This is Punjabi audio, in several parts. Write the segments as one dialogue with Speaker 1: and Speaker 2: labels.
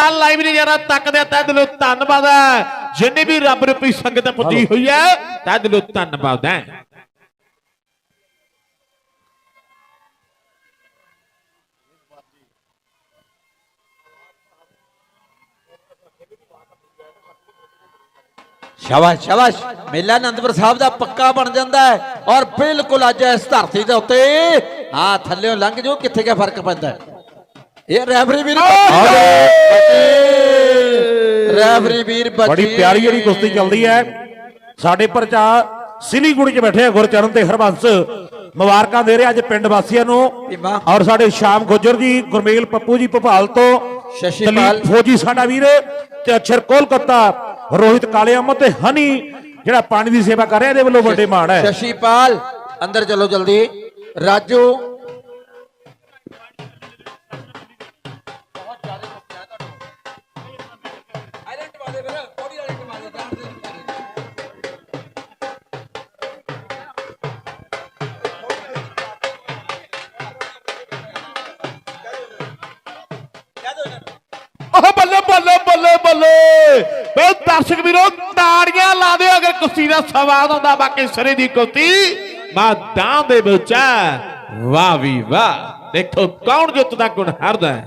Speaker 1: ਪੂਰਾ ਲਾਈਵ ਨਜ਼ਾਰਾ ਤੱਕਦੇ ਤੈ ਦਿਲੋਂ ਧੰਨਵਾਦ ਹੈ। ਜਿੰਨੀ ਵੀ ਰੱਬ ਰੂਪੀ ਸੰਗਤ ਪੁੱਜੀ ਹੋਈ ਹੈ ਤੈ ਦਿਲੋਂ ਧੰਨਵਾਦ ਹੈ।
Speaker 2: ਸ਼ਾਬਾਸ਼ ਸ਼ਾਬਾਸ਼। ਮੇਲਾ ਅਨੰਦਪੁਰ ਸਾਹਿਬ ਦਾ ਪੱਕਾ ਬਣ ਜਾਂਦਾ ਹੈ ਔਰ ਬਿਲਕੁਲ ਅੱਜ ਇਸ ਧਰਤੀ ਦੇ ਉੱਤੇ, ਹਾਂ, ਥੱਲੇੋਂ ਲੰਘ ਜੋ ਕਿੱਥੇ ਕਿਆ ਫ਼ਰਕ ਪੈਂਦਾ ਹੈ? ਇਹ ਰੈਫਰੀ ਵੀਰ ਰੈਫਰੀ ਵੀਰ
Speaker 3: ਬੜੀ ਪਿਆਰੀ ਜਿਹੜੀ ਕੁਸ਼ਤੀ ਚੱਲਦੀ ਹੈ। ਸਾਡੇ ਪਰਚਾ ਸਿਲੀਗੁੜੀ 'ਚ ਬੈਠੇ ਆ ਗੁਰਚਰਨ ਤੇ ਹਰਬੰਸ। ਮੁਬਾਰਕਾਂ ਦੇ ਰਹੇ ਅੱਜ ਪਿੰਡ ਵਾਸੀਆਂ ਨੂੰ। ਔਰ ਸਾਡੇ ਸ਼ਾਮ ਗੁੱਜਰ ਜੀ ਗੁਰਮੇਲ ਪੱਪੂ ਜੀ ਭੋਪਾਲ ਤੋਂ।
Speaker 2: ਸ਼ਸ਼ੀ
Speaker 3: ਦਲੀਪ
Speaker 2: ਪਾਲ।
Speaker 3: ਫੌਜੀ ਸਾਡਾ ਵੀਰ। ਤੇ ਅਛਰ ਕੋਲਕਾਤਾ ਰੋਹਿਤ ਕਾਲੇ ਅਹਿਮਦ ਤੇ ਹਨੀ ਜਿਹੜਾ ਪਾਣੀ ਦੀ ਸੇਵਾ ਕਰ ਰਿਹਾ ਇਹਦੇ ਵੱਲੋਂ ਵੱਡੇ ਮਾਣ ਹੈ।
Speaker 2: ਸ਼ਸ਼ੀਪਾਲ ਅੰਦਰ ਚਲੋ ਜਲਦੀ। ਰਾਜੂ
Speaker 1: ਬੱਲੇ ਬੱਲੇ ਬੱਲੇ। ਬੱਲੇ ਦਰਸ਼ਕ ਵੀਰੋ, ਤਾੜੀਆਂ ਲਾ ਦਿਓ, ਅਗਰ ਕੁਸ਼ਤੀ ਦਾ ਸਵਾਦ ਆਉਂਦਾ, ਬਾਕੀ ਸਰੇ ਦੀ ਕੁਸ਼ਤੀ ਮੈਦਾਨ ਦੇ ਵਿੱਚ ਵਾਹ ਵੀ ਵਾਹ। ਦੇਖੋ ਕੌਣ ਜਿੱਤਦਾ ਗੁਣ ਹਾਰਦਾ ਹੈ।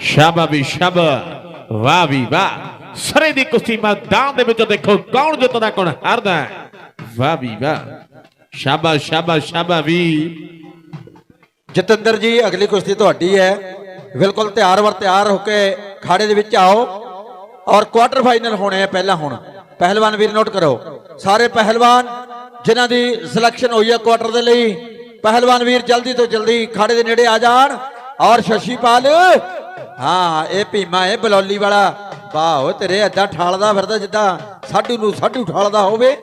Speaker 1: ਸ਼ਾਬਾ ਸ਼ਾਬਾ। ਵਾਹ ਵੀ ਵਾਹ। ਸਰੇ ਦੀ ਕੁਸ਼ਤੀ ਮੈਦਾਨ ਦੇ ਵਿੱਚ ਦੇਖੋ ਕੌਣ ਜਿੱਤਦਾ, ਕੌਣ ਹਾਰਦਾ। ਵਾਹ ਵੀ, ਵਾਹ। ਸ਼ਾਬਾ ਸ਼ਾਬਾ ਸ਼ਾਬਾ ਵੀ।
Speaker 2: ਜਤਿੰਦਰ ਜੀ, ਅਗਲੀ ਕੁਸ਼ਤੀ ਤੁਹਾਡੀ ਹੈ। ਬਿਲਕੁਲ ਤਿਆਰ ਵਰ ਤਿਆਰ ਹੋ ਕੇ ਖਾੜੇ ਦੇ ਵਿੱਚ ਆਓ। ਔਰ ਕੁਆਟਰ ਫਾਈਨਲ ਹੋਣੇ ਆ ਪਹਿਲਾਂ ਹੁਣ। ਪਹਿਲਵਾਨ ਵੀਰ ਨੋਟ ਕਰੋ। ਸਾਰੇ ਪਹਿਲਵਾਨ ਜਿਨ੍ਹਾਂ ਦੀ ਸਿਲੈਕਸ਼ਨ ਹੋਈ ਹੈ ਕੁਆਟਰ ਦੇ ਲਈ, ਪਹਿਲਵਾਨ ਵੀਰ ਜਲਦੀ ਤੋਂ ਜਲਦੀ ਖਾੜੇ ਦੇ ਨੇੜੇ ਆ ਜਾਣ। ਔਰ ਸ਼ਸ਼ੀਪਾਲ, ਹਾਂ, ਇਹ ਭੀਮਾ, ਇਹ ਬਲੌਲੀ ਵਾਲਾ ਵਾਹ ਓ ਤੇਰੇ ਏਦਾਂ ਠਾਲਦਾ ਫਿਰਦਾ ਜਿੱਦਾਂ ਸਾਡੂ ਨੂੰ ਸਾਡੂ ਠਾਲਦਾ ਹੋਵੇ।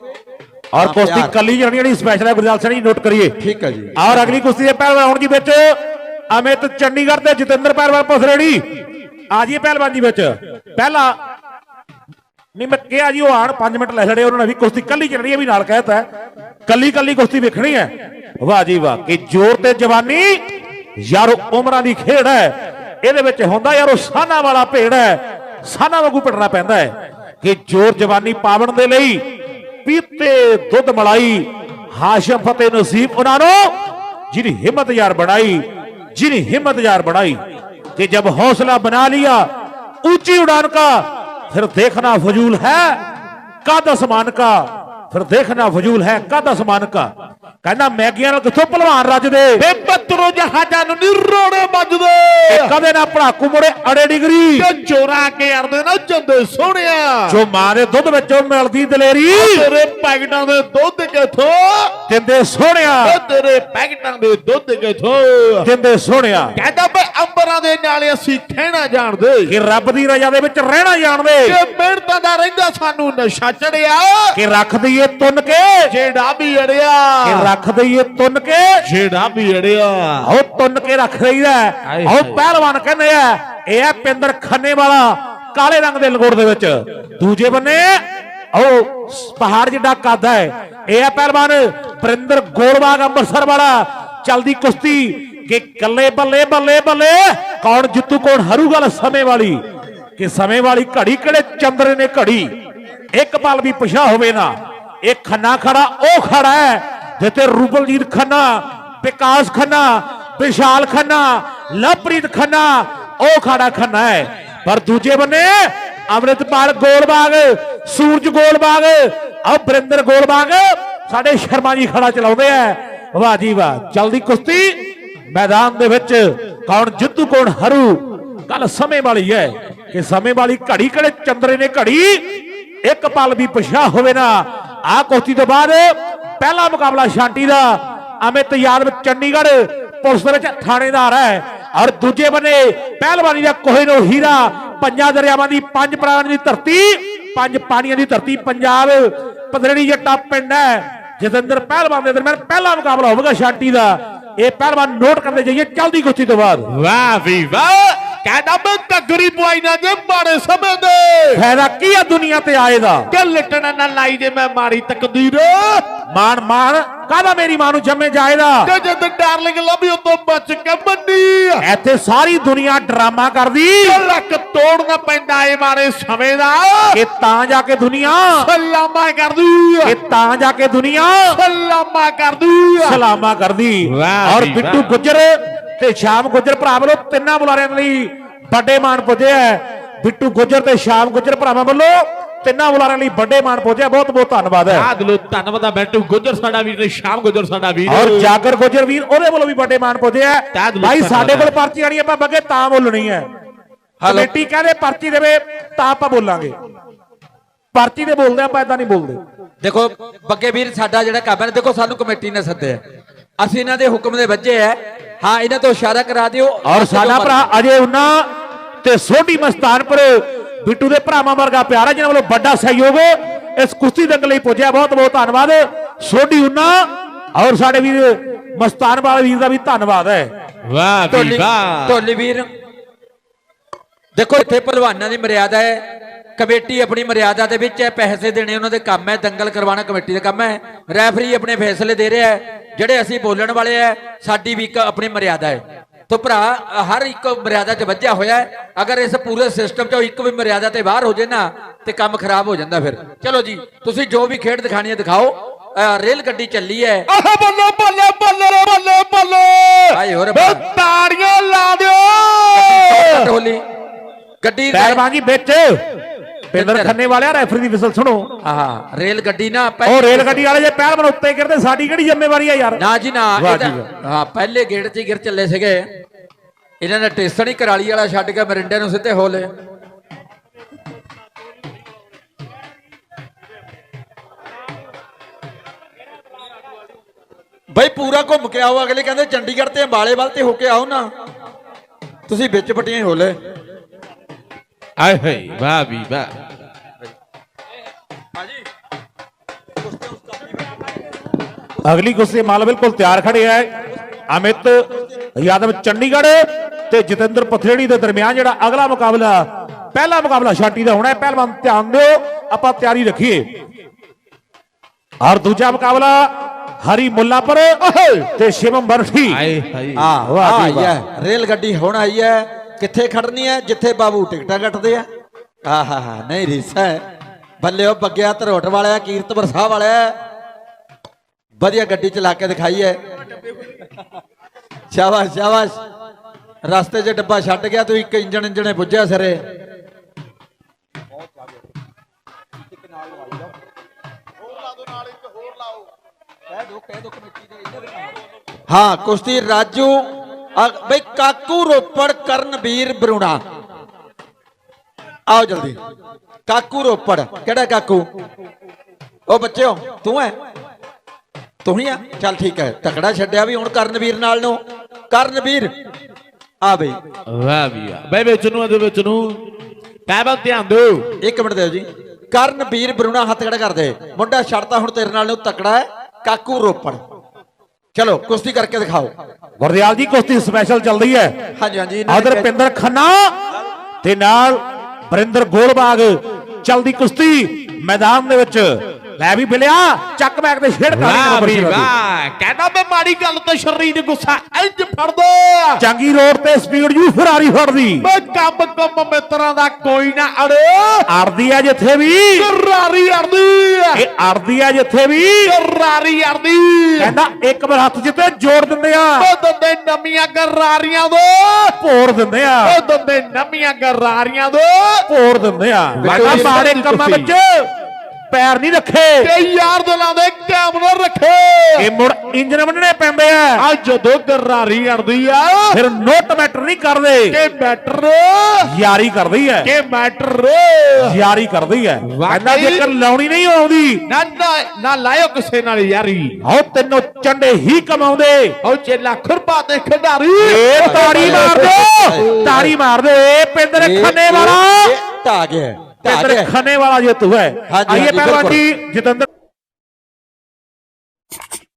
Speaker 3: ਔਰ ਕੁਸ਼ਤੀ। ਕੱਲੀ ਜਾਣੀ ਜਿਹੜੀ ਸਪੈਸ਼ਲ ਹੈ ਗੁਰਦਾਲ ਸਿੰਘ ਜੀ ਨੋਟ ਕਰੀਏ।
Speaker 2: ਠੀਕ ਹੈ ਜੀ।
Speaker 3: ਔਰ ਅਗਲੀ ਕੁਸ਼ਤੀ ਦੇ ਪਹਿਲਵਾਨ ਹੁਣ ਜੀ ਵਿੱਚ ਅਮਿਤ ਚੰਡੀਗੜ੍ਹ ਤੇ ਜਤਿੰਦਰ ਪਹਿਲਵਾਨ ਪਸਰੇੜੀ ਆ ਜੀ ਪਹਿਲਵਾਨ ਜੀ ਵਿੱਚ। ਪਹਿਲਾ ਮੈਂ ਕਿਹਾ ਜੀ ਉਹ ਆਣ 5 ਮਿੰਟ ਲੈ ਛੜੇ ਉਹਨਾਂ ਨੇ ਵੀ ਕੁਸ਼ਤੀ ਕੱਲੀ ਚੱਲਣੀ ਹੈ ਵੀ ਨਾਲ ਕਹਿਤਾ ਹੈ। ਕੱਲੀ ਕੱਲੀ ਕੁਸ਼ਤੀ ਵੇਖਣੀ ਹੈ। ਵਾਹ ਜੀ ਵਾਹ ਕਿ ਜ਼ੋਰ ਤੇ ਜਵਾਨੀ ਯਾਰੋ ਉਮਰਾਂ ਦੀ ਖੇਡ ਹੈ। ਇਹਦੇ ਵਿੱਚ ਹੁੰਦਾ ਯਾਰੋ ਸਾਨਾ ਵਾਲਾ ਭੇੜ ਹੈ। ਸਾਨਾ ਵਾਂਗੂ ਪੜਨਾ ਪੈਂਦਾ ਹੈ ਕਿ ਜੋਰ ਜਵਾਨੀ ਪਾਵਣ ਦੇ ਲਈ ਪੀਤੇ ਦੁੱਧ ਮਲਾਈ, ਹਾਸ਼ਮ ਫਤਿਹ ਨਸੀਬ ਉਹਨਾਂ ਨੂੰ ਜਿਹਨੇ ਹਿੰਮਤ ਯਾਰ ਬਣਾਈ ਜਿਹਨੇ ਹਿੰਮਤ ਯਾਰ ਬਣਾਈ, ਕਿ ਜਦ ਹੌਸਲਾ ਬਣਾ ਲਿਆ, ਉੱਚੀ ਉਡਾਨ ਕਾ, ਫਿਰ ਦੇਖਣਾ ਫਜ਼ੂਲ ਹੈ, ਕਦ ਅਸਮਾਨ ਕਾ ਫਿਰ ਦੇਖਣਾ ਫਜ਼ੂਲ ਹੈ ਕਦ ਅਸਮਾਨ ਕਾ। ਕਹਿੰਦਾ ਮੈਗੀਆਂ ਨਾਲ ਕਿੱਥੋਂ ਭਲਵਾਨ ਰੱਜਦੇ
Speaker 1: ਵੇ ਬੱਤਰੋ ਜਹਾਜ਼ਾਂ ਨੂੰ ਨਿਰੋੜੇ ਵੱਜਦੇ।
Speaker 3: ਕਦੇ ਨਾ ਭੜਾਕੂ ਮੁੜੇ ਅੜੇ ਡਿਗਰੀ।
Speaker 1: ਤੇ ਚੋਰਾ ਕੇ ਅਰਦੇ ਨਾ ਜੰਦੇ ਸੋਹਣਿਆ।
Speaker 3: ਜੋ ਮਾਰੇ ਦੁੱਧ ਵਿੱਚੋਂ ਮਿਲਦੀ ਦਲੇਰੀ।
Speaker 1: ਤੇਰੇ ਪੈਕਟਾਂ ਦੇ ਦੁੱਧ ਕਿਥੋਂ?
Speaker 3: ਕਹਿੰਦੇ ਸੋਹਣਿਆ।
Speaker 1: ਤੇਰੇ ਪੈਕਟਾਂ ਦੇ ਦੁੱਧ ਕਿਥੋਂ?
Speaker 3: ਜਿੰਦੇ ਸੋਹਣਿਆ।
Speaker 1: ਕਹਿੰਦਾ ਅੰਬਰਾਂ ਦੇ ਨਾਲੇ ਅਸੀਂ ਖਹਿਣਾ ਜਾਣਦੇ।
Speaker 3: ਕਿ ਰੱਬ ਦੀ ਰਜ਼ਾ ਦੇ ਵਿੱਚ ਰਹਿਣਾ ਜਾਣਦੇ।
Speaker 1: ਕਿ ਮਿਹਨਤਾਂ ਦਾ ਰਹਿੰਦਾ ਸਾਨੂੰ ਨਸ਼ਾ ਚੜਿਆ।
Speaker 3: ਕਿ ਰੱਖ ਦਈਏ ਤੁੰਨ ਕੇ।
Speaker 1: ਜਿਹੜਾ ਵੀ ਅੜਿਆ।
Speaker 3: ਕਿ ਰੱਖ ਦਈਏ ਤੁੰਨ ਕੇ।
Speaker 1: ਜਿਹੜਾ ਵੀ ਅੜਿਆ।
Speaker 3: ਉਹ ਤੁੰਨ ਕੇ ਰੱਖ
Speaker 1: ਹਾਏ
Speaker 3: ਉਹ। ਪਹਿਲਵਾਨ ਕਹਿੰਦੇ ਆ ਇਹ ਹੈ ਪਿੰਦਰ ਖੰਨੇ ਵਾਲਾ ਕਾਲੇ ਰੰਗ ਦੇ ਲੰਗੋਟ ਦੇ ਵਿੱਚ। ਦੂਜੇ ਬੰਨੇ ਉਹ ਪਹਾੜ ਜਿੱਡਾ ਕਾਦਾ ਹੈ। ਇਹ ਹੈ ਪਹਿਲਵਾਨ ਬਰਿੰਦਰ ਗੋਲਬਾਗ ਅੰਮ੍ਰਿਤਸਰ ਵਾਲਾ। ਚਲਦੀ ਕੁਸ਼ਤੀ ਕਿ ਕੱਲੇ ਬੱਲੇ ਬੱਲੇ ਬੱਲੇ ਕੌਣ ਜਿੱਤੂ, ਕੌਣ ਹਰੂ ਗੱਲ ਸਮੇਂ ਵਾਲੀ? ਕਿ ਸਮੇਂ ਵਾਲੀ ਘੜੀ ਕਿਹੜੇ ਚੰਦਰੇ ਨੇ ਘੜੀ? ਇੱਕ ਪਲ ਵੀ ਪਿਛਾ ਹੋਵੇ ਨਾ, ਇਹ ਖੰਨਾ ਖੜਾ, ਉਹ ਖੜਾ ਹੈ, ਜਿੱਥੇ ਰੂਬਲਜੀਤ ਖੰਨਾ, ਵਿਕਾਸ ਖੰਨਾ, ਵਿਸ਼ਾਲ ਖੰਨਾ, ਲਵਪ੍ਰੀਤ ਖੰਨਾ, ਉਹ ਖੜਾ ਖੰਨਾ ਹੈ। ਪਰ ਦੂਜੇ ਬੰਨੇ ਅਮਰਿਤਪਾਲ ਗੋਲਬਾਗ, ਸੂਰਜ ਗੋਲਬਾਗ ਆ ਬਰਿੰਦਰ ਗੋਲਬਾਗ ਸਾਡੇ ਸ਼ਰਮਾ ਜੀ ਖੜਾ ਚਲਾਉਂਦੇ ਆ। ਵਾਹ ਜੀ ਵਾਹ, ਜਲਦੀ ਕੁਸ਼ਤੀ। ਮੈਦਾਨ ਦੇ ਵਿੱਚ ਕੌਣ ਜਿੱਤੂ, ਕੌਣ ਹਾਰੂ? ਗੱਲ ਸਮੇਂ ਵਾਲੀ ਹੈ ਕਿ ਸਮੇਂ ਵਾਲੀ ਘੜੀ ਕਿਹੜੇ ਚੰਦਰੇ ਨੇ ਘੜੀ? ਇੱਕ ਪਲ ਵੀ ਪਿਛਾ ਹੋਵੇ ਨਾ। ਆ ਕੁਸ਼ਤੀ ਤੋਂ ਬਾਅਦ ਪਹਿਲਾ ਮੁਕਾਬਲਾ ਸ਼ਾਂਟੀ ਦਾ। ਅਮਿਤ ਯਾਦਵ ਚੰਡੀਗੜ੍ਹ ਪੁਲਿਸ ਦੇ ਵਿੱਚ ਥਾਣੇਦਾਰ ਹੈ। ਔਰ ਦੂਜੇ ਬੰਨੇ ਪਹਿਲਵਾਨੀ ਦਾ ਕੋਹਿਨੂਰ ਹੀਰਾ। ਪੰਜਾਂ ਦਰਿਆਵਾਂ ਦੀ ਪੰਜ ਪ੍ਰਾਣਾਂ ਦੀ ਧਰਤੀ, ਪੰਜ ਪਾਣੀਆਂ ਦੀ ਧਰਤੀ ਪੰਜਾਬ ਪਧਰੜੀ ਜੱਟਾ ਪਿੰਡ ਹੈ। ਜਤਿੰਦਰ ਪਹਿਲਵਾਨ ਦੇ ਦਰਮਿਆਨ ਪਹਿਲਾ ਮੁਕਾਬਲਾ ਹੋਵੇਗਾ ਸ਼ਾਂਟੀ ਦਾ। ਇਹ ਪਹਿਲਵਾਨ ਨੋਟ ਕਰਦੇ ਜਾਈਏ ਚਲਦੀ ਕੁਸ਼ਤੀ ਤੋਂ ਬਾਅਦ।
Speaker 1: ਵਾਹ ਵੀ ਵਾਹ। ਕਹਿੰਦਾ ਮੈਂ ਕੱਗਰੀ ਪਵਾਈ ਨਾ ਜੇ ਮਾੜੇ ਸਮੇਂ ਦੇ।
Speaker 3: ਫਾਇਦਾ ਕੀ ਆ ਦੁਨੀਆ ਤੇ ਆਏ ਦਾ?
Speaker 1: ਕਿ ਲਟਣਾ ਨਾ ਲਾਈ ਜੇ ਮੈਂ ਮਾੜੀ ਤਕਦੀਰ।
Speaker 3: ਮਾਨ ਮਾਨ ਕਾਹਦਾ ਮੇਰੀ ਮਾਂ ਨੂੰ ਜੰਮੇ ਜਾਏਦਾ
Speaker 1: ਤੇ ਜਦ ਡਾਰਲਿੰਗ ਲੱਭੀ ਉਤੋਂ ਬਚ ਕੇ ਮੰਨੀ।
Speaker 3: ਇੱਥੇ ਸਾਰੀ ਦੁਨੀਆ ਡਰਾਮਾ ਕਰਦੀ।
Speaker 1: ਲੱਕ ਤੋੜਨਾ ਪੈਂਦਾ ਏ ਮਾੜੇ ਸਮੇਂ ਦਾ।
Speaker 3: ਕਿ ਤਾਂ ਜਾ ਕੇ ਦੁਨੀਆ।
Speaker 1: ਸਲਾਮਾ ਕਰਦੀ।
Speaker 3: ਕਿ ਤਾਂ ਜਾ ਕੇ ਦੁਨੀਆ।
Speaker 1: ਸਲਾਮਾ ਕਰਦੀ।
Speaker 3: ਸਲਾਮਾ ਕਰਦੀ। ਔਰ ਬਿੱਟੂ। ਗੁੱਜਰ ਤੇ ਸ਼ਾਮ ਗੁੱਜਰ ਭਰਾ ਵੱਲੋਂ ਤਿੰਨਾਂ ਬੁਲਾਰਿਆਂ ਲਈ ਵੱਡੇ ਮਾਣ ਪੁੱਜਿਆ। ਬਿੱਟੂ ਗੁੱਜਰ ਤੇ ਸ਼ਾਮ ਗੁੱਜਰ ਭਰਾਵਾਂ ਵੱਲੋਂ ਤਿੰਨਾਂ ਬੁਲਾਰਿਆਂ ਲਈ ਵੱਡੇ ਮਾਣ ਪੁੱਜਿਆ ਬਹੁਤ ਬਹੁਤ ਧੰਨਵਾਦ ਹੈ
Speaker 1: ਆ ਦਿਲੋਂ ਧੰਨਵਾਦ ਆ ਬੈਟੂ ਗੁੱਜਰ ਸਾਡਾ ਵੀਰ ਤੇ ਸ਼ਾਮ ਗੁੱਜਰ ਸਾਡਾ ਵੀਰ
Speaker 3: ਔਰ ਜਾਗਰ ਗੁੱਜਰ ਵੀਰ ਉਹਦੇ ਵੱਲੋਂ ਵੀ ਵੱਡੇ ਮਾਣ।
Speaker 1: ਤਾਂ ਦਿਲੋਂ
Speaker 3: ਭਾਈ ਸਾਡੇ ਕੋਲ। ਪਰਚੀ ਆਣੀ ਆਪਾਂ ਬੱਗੇ ਤਾਂ ਬੋਲਣੀ ਹੈ ਕਮੇਟੀ ਕਹਿੰਦੇ ਪਰਚੀ ਦੇਵੇ ਤਾਂ ਆਪਾਂ ਬੋਲਾਂਗੇ ਪਰਚੀ ਦੇ ਬੋਲਦੇ ਆਪਾਂ ਇਦਾਂ ਨਹੀਂ ਬੋਲਦੇ
Speaker 2: ਦੇਖੋ ਬੱਗੇ ਵੀਰ ਸਾਡਾ ਜਿਹੜਾ ਹੈ ਨਾ, ਦੇਖੋ ਸਾਨੂੰ ਕਮੇਟੀ ਨੇ ਸੱਦਿਆ। ਅਸੀਂ ਇਹਨਾਂ ਦੇ ਹੁਕਮ ਦੇ ਬੱਚੇ ਹੈ ਹਾਂ ਇਹਨਾਂ ਤੋਂ ਇਸ਼ਾਰਾ ਕਰਾ ਦਿਓ।
Speaker 3: ਔਰ ਸਾਡਾ ਭਰਾ ਅਜੇ ਉਨਾ ਤੇ ਸੋਢੀ ਮਸਤਾਨਪੁਰ ਬਿੱਟੂ ਦੇ ਭਰਾਵਾਂ ਵਰਗਾ ਪਿਆਰਾ ਜਿਨ੍ਹਾਂ ਵੱਲੋਂ ਵੱਡਾ ਸਹਿਯੋਗ ਇਸ ਕੁਸ਼ਤੀ ਦੰਗਲ ਲਈ ਪੁੱਜਿਆ। ਬਹੁਤ ਬਹੁਤ ਧੰਨਵਾਦ। ਸੋਢੀ ਉਨਾ ਔਰ ਸਾਡੇ ਵੀਰ ਮਸਤਾਨ ਵਾਲੇ ਵੀਰ ਦਾ ਵੀ ਧੰਨਵਾਦ ਹੈ।
Speaker 1: ਵਾਹ ਵੀ
Speaker 2: ਢੋਲੀ
Speaker 1: ਵਾਹ।
Speaker 2: ਢੋਲੀ ਵੀਰ ਦੇਖੋ ਇੱਥੇ ਪਹਿਲਵਾਨਾਂ ਦੀ ਮਰਿਆਦਾ ਹੈ। ਕਮੇਟੀ ਆਪਣੀ ਮਰਿਆਦਾ ਦੇ ਵਿੱਚ ਹੈ ਪੈਸੇ ਦੇਣੇ ਉਹਨਾਂ ਦੇ ਕੰਮ ਹੈ ਦੰਗਲ ਕਰਵਾਉਣਾ ਕਮੇਟੀ ਦਾ ਕੰਮ ਹੈ। ਰੈਫਰੀ ਆਪਣੇ ਫੈਸਲੇ ਦੇ ਰਿਹਾ ਹੈ ਜਿਹੜੇ ਅਸੀਂ ਬੋਲਣ ਵਾਲੇ ਹੈ ਸਾਡੀ ਵੀ ਇੱਕ ਆਪਣੀ ਮਰਿਆਦਾ ਹੈ। ਤੋ ਭਰਾ ਹਰ ਇੱਕ ਮਰਿਆਦਾ 'ਚ ਵੱਜਿਆ ਹੋਇਆ ਹੈ ਅਗਰ ਇਸ ਪੂਰੇ ਸਿਸਟਮ 'ਚੋਂ ਇੱਕ ਵੀ ਮਰਿਆਦਾ ਤੇ ਬਾਹਰ ਹੋ ਜੇ ਨਾ ਤੇ ਕੰਮ ਖਰਾਬ ਹੋ ਜਾਂਦਾ ਫਿਰ। ਚਲੋ ਜੀ ਤੁਸੀਂ ਜੋ ਵੀ ਖੇਡ ਦਿਖਾਣੀ ਹੈ ਦਿਖਾਓ। ਰੇਲ ਗੱਡੀ ਚੱਲੀ ਹੈ।
Speaker 1: ਆਹ ਬੱਲੇ ਬੱਲੇ ਬੱਲੇ ਬੱਲੇ ਬੱਲੇ।
Speaker 2: ਆਏ ਹੋਰ
Speaker 1: ਤਾੜੀਆਂ ਲਾ ਦਿਓ।
Speaker 2: ਢੋਲੀ ਗੱਡੀ
Speaker 3: ਪਹਿਲਵਾਨ ਜੀ ਵਿੱਚ। ਪਿੰਦਰ ਖੰਨੇ ਵਾਲਿਆ ਰੈਫਰੀ ਦੀ ਵਿਸਲ ਸੁਣੋ।
Speaker 2: ਆਹ ਰੇਲ ਗੱਡੀ ਨਾ
Speaker 3: ਉਹ ਰੇਲ ਗੱਡੀ ਵਾਲੇ ਜੇ ਪਹਿਲਵਾਨ ਉੱਤੇ ਗਿਰਦੇ ਸਾਡੀ ਕਿਹੜੀ ਜ਼ਿੰਮੇਵਾਰੀ ਆ ਯਾਰ?
Speaker 2: ਨਾ ਜੀ ਨਾ। ਹਾਂ ਪਹਿਲੇ ਗੇੜ 'ਚ ਹੀ ਗਿਰ ਚੱਲੇ ਸੀਗੇ। ਇਹਨਾਂ ਨੇ ਟੇਸਣ ਹੀ ਕਰਾਲੀ ਵਾਲਾ ਛੱਡ ਕੇ ਮਰਿੰਡੇ ਨੂੰ ਸਿੱਧੇ ਹੋ ਲਏ ਬਈ ਪੂਰਾ ਘੁੰਮ ਕੇ ਆਓ ਅਗਲੇ ਕਹਿੰਦੇ ਚੰਡੀਗੜ੍ਹ ਤੇ ਅੰਬਾਲੇ ਵੱਲ ਤੇ ਹੋ ਕੇ ਆਓ ਨਾ। ਤੁਸੀਂ ਵਿੱਚ ਪਟੀਆਂ ਹੀ ਹੋ ਲਏ
Speaker 1: ਆਏ ਹੇ ਵਾਹ ਵੀ ਵਾਹ।
Speaker 3: ਅਗਲੀ ਕੁਸ਼ਤੀ ਮਾਲ ਬਿਲਕੁਲ ਤਿਆਰ ਖੜੇ ਹੈ। ਅਮਿਤ ਯਾਦਵ ਚੰਡੀਗੜ੍ਹ ਤੇ ਜਤਿੰਦਰ ਪਥਰੇੜੀ ਦੇ ਦਰਮਿਆਨ ਜਿਹੜਾ ਅਗਲਾ ਮੁਕਾਬਲਾ ਪਹਿਲਾ ਮੁਕਾਬਲਾ ਛਾਟੀ ਦਾ ਹੋਣਾ ਹੈ। ਪਹਿਲਵਾਨ ਧਿਆਨ ਦਿਓ ਆਪਾਂ ਤਿਆਰੀ ਰੱਖੀਏ। ਔਰ ਦੂਜਾ ਮੁਕਾਬਲਾ ਹਰੀ ਮੁੱਲਾਪੁਰ ਤੇ ਸ਼ਿਵਮ ਬਰਠੀ
Speaker 1: ਆਏ ਹਾਏ।
Speaker 2: ਆ
Speaker 3: ਵਾਹ
Speaker 2: ਆ
Speaker 3: ਜੀ ਵਾਹ।
Speaker 2: ਆਈ ਹੈ। ਰੇਲ ਗੱਡੀ ਹੁਣ ਆਈ ਹੈ। ਕਿੱਥੇ ਖੜਨੀ ਹੈ? ਜਿੱਥੇ ਬਾਬੂ ਟਿਕਟਾਂ ਕੱਟਦੇ ਆ। ਆਹਾ ਹਾ ਨਹੀਂ ਰੀਸਾ ਬੱਲੇ ਉਹ ਬੱਗਿਆ ਧਰੋਟ ਵਾਲਿਆ ਕੀਰਤਪੁਰ ਸਾਹਿਬ ਵਾਲਿਆ। ਵਧੀਆ ਗੱਡੀ ਚਲਾ ਕੇ ਦਿਖਾਈ ਹੈ। ਸ਼ਾਬਾਸ਼ ਸ਼ਾਬਾਸ਼। ਰਸਤੇ 'ਚ ਡੱਬਾ ਛੱਡ ਗਿਆ, ਤੂੰ ਇੱਕ ਇੰਜਣ ਇੰਜਣੇ ਪੁੱਜਿਆ ਸਿਰੇ। ਹਾਂ, ਕੁਸ਼ਤੀ ਰਾਜੂ ਬਈ ਕਾਕੂ ਰੋਪੜ ਕਰਨਵੀਰ ਬਰੂਣਾ। ਆਓ ਜਲਦੀ। ਕਾਕੂ ਰੋਪੜ, ਕਿਹੜਾ ਕਾਕੂ? ਉਹ ਬੱਚਿਓ, ਤੂੰ ਹੈ? ਤੂੰ ਹੀ ਆ? ਚੱਲ ਠੀਕ ਹੈ। ਤਕੜਾ ਛੱਡਿਆ ਵੀ ਹੁਣ ਕਰਨਵੀਰ ਨਾਲ ਨੂੰ। ਕਰਨਵੀਰ ਆ ਬਈ
Speaker 1: ਵਾਹ ਵੀ ਵਾਹ ਬਈ ਵਿੱਚ ਨੂੰ ਇਹਦੇ ਵਿੱਚ ਨੂੰ। ਪੈਬਾ ਧਿਆਨ ਦਿਓ।
Speaker 2: ਇੱਕ ਮਿੰਟ ਦਿਓ ਜੀ। ਕਰਨਵੀਰ ਬਰੂਣਾ ਹੱਥ ਖੜਾ ਕਰਦੇ ਮੁੰਡਾ ਛੱਡਦਾ ਹੁਣ ਤੇਰੇ ਨਾਲ ਨੂੰ ਤਕੜਾ ਹੈ। ਕਾਕੂ ਰੋਪੜ। ਚਲੋ ਕੁਸ਼ਤੀ ਕਰਕੇ ਦਿਖਾਓ।
Speaker 3: ਗੁਰਦਿਆਲ ਜੀ ਕੁਸ਼ਤੀ ਸਪੈਸ਼ਲ ਚੱਲਦੀ ਹੈ।
Speaker 2: ਹਾਂਜੀ ਹਾਂਜੀ
Speaker 3: ਆਦਰ ਪਿੰਦਰ ਖੰਨਾ ਤੇ ਨਾਲ ਬਰਿੰਦਰ ਗੋਲਬਾਗ। ਚਲਦੀ ਕੁਸ਼ਤੀ ਮੈਦਾਨ ਦੇ ਵਿੱਚ। ਲੈ ਵੀ ਬਿਲਿਆ ਚੱਕ ਬੈਕ ਤੇ ਛੇੜ ਕਾਲੀ
Speaker 1: ਵਾਹ ਵੀ
Speaker 3: ਦਾ ਦੀ।
Speaker 1: ਵਾਹ ਕਹਿੰਦਾ ਮੈਂ ਮਾੜੀ ਗੱਲ ਤੇ ਸ਼ਰੀਰ ਗੁੱਸਾ ਇੰਜ ਫੜਦਾ।
Speaker 3: ਚੰਗੀ ਰੋਡ ਤੇ ਸਪੀਡ ਜੂ ਫਰਾਰੀ ਫੜਦੀ।
Speaker 1: ਮੈਂ ਕੰਮ ਕੰਮ ਮਿੱਤਰਾਂ ਦਾ ਕੋਈ ਨਾ ਅੜੇ।
Speaker 3: ਅੜਦੀ ਆ ਜਿੱਥੇ ਵੀ।
Speaker 1: ਰਾਰੀ ਅੜਦੀ।
Speaker 3: ਇਹ ਅੜਦੀ ਆ ਜਿੱਥੇ ਵੀ।
Speaker 1: ਰਾਰੀ ਅੜਦੀ।
Speaker 3: ਕਹਿੰਦਾ ਇੱਕ ਵਾਰ ਹੱਥ ਜਿੱਤੇ ਜੋੜ ਦਿੰਦੇ ਆ।
Speaker 1: ਉਹ ਦੰਦੇ ਨਵੀਆਂ ਗਰਾਰੀਆਂ ਦੋ।
Speaker 3: ਭੋਰ ਦਿੰਦੇ ਆ।
Speaker 1: ਉਹ ਦੰਦੇ ਨਵੀਆਂ ਗਰਾਰੀਆਂ ਦੋ।
Speaker 3: ਭੋਰ ਦਿੰਦੇ ਆ। ਮਾੜੇ
Speaker 1: ਸਹੀ
Speaker 3: ਕੰਮਾਂ। ਵਿੱਚ। ਪੈਰ ਨਹੀਂ ਰੱਖੇ।
Speaker 1: ਤੇ ਯਾਰ ਦਿਲਾਂ ਦੇ ਕੈਮਰਾ ਰੱਖੇ।
Speaker 3: ਇਹ ਮੁੜ ਇੰਜਨ ਵੰਡਣੇ ਪੈਂਦੇ ਆ।
Speaker 1: ਆ ਜਦੋਂ ਗਰਾਰੀ ਅੜਦੀ ਆ
Speaker 3: ਫਿਰ ਨੋਟ ਮੈਟਰ ਨਹੀਂ ਕਰਦੇ।
Speaker 1: ਕਿ ਮੈਟਰ
Speaker 3: ਯਾਰੀ ਕਰਦੀ ਹੈ
Speaker 1: ਕਿ ਮੈਟਰ
Speaker 3: ਯਾਰੀ ਕਰਦੀ ਹੈ ਕਹਿੰਦਾ। ਜੇਕਰ ਲਾਉਣੀ ਨਹੀਂ ਆਉਂਦੀ।
Speaker 1: ਨਾ ਨਾ ਨਾ ਲਾਇਓ ਕਿਸੇ ਨਾਲ ਯਾਰੀ।
Speaker 3: ਆਓ ਤੈਨੂੰ ਚੰਡੇ ਹੀ ਕਮਾਉਂਦੇ।
Speaker 1: ਉਹ ਚੇਲਾ ਖੁਰਪਾ ਤੇ ਖਿਡਾਰੀ।
Speaker 3: ਏ ਤਾੜੀ ਮਾਰ ਦੋ। ਤਾੜੀ ਮਾਰ ਦੇ। ਪਿੰਦਰ ਖੰਨੇ ਵਾਲਾ।
Speaker 2: ਢਾਹ ਗਿਆ ਗਿਆ
Speaker 3: ਖੰਨੇ ਵਾਲਾ ਜੇ ਤੂੰ ਹੈ ਆਈਏ ਪਹਿਲਵਾਨ। ਜੀ ਜਤਿੰਦਰ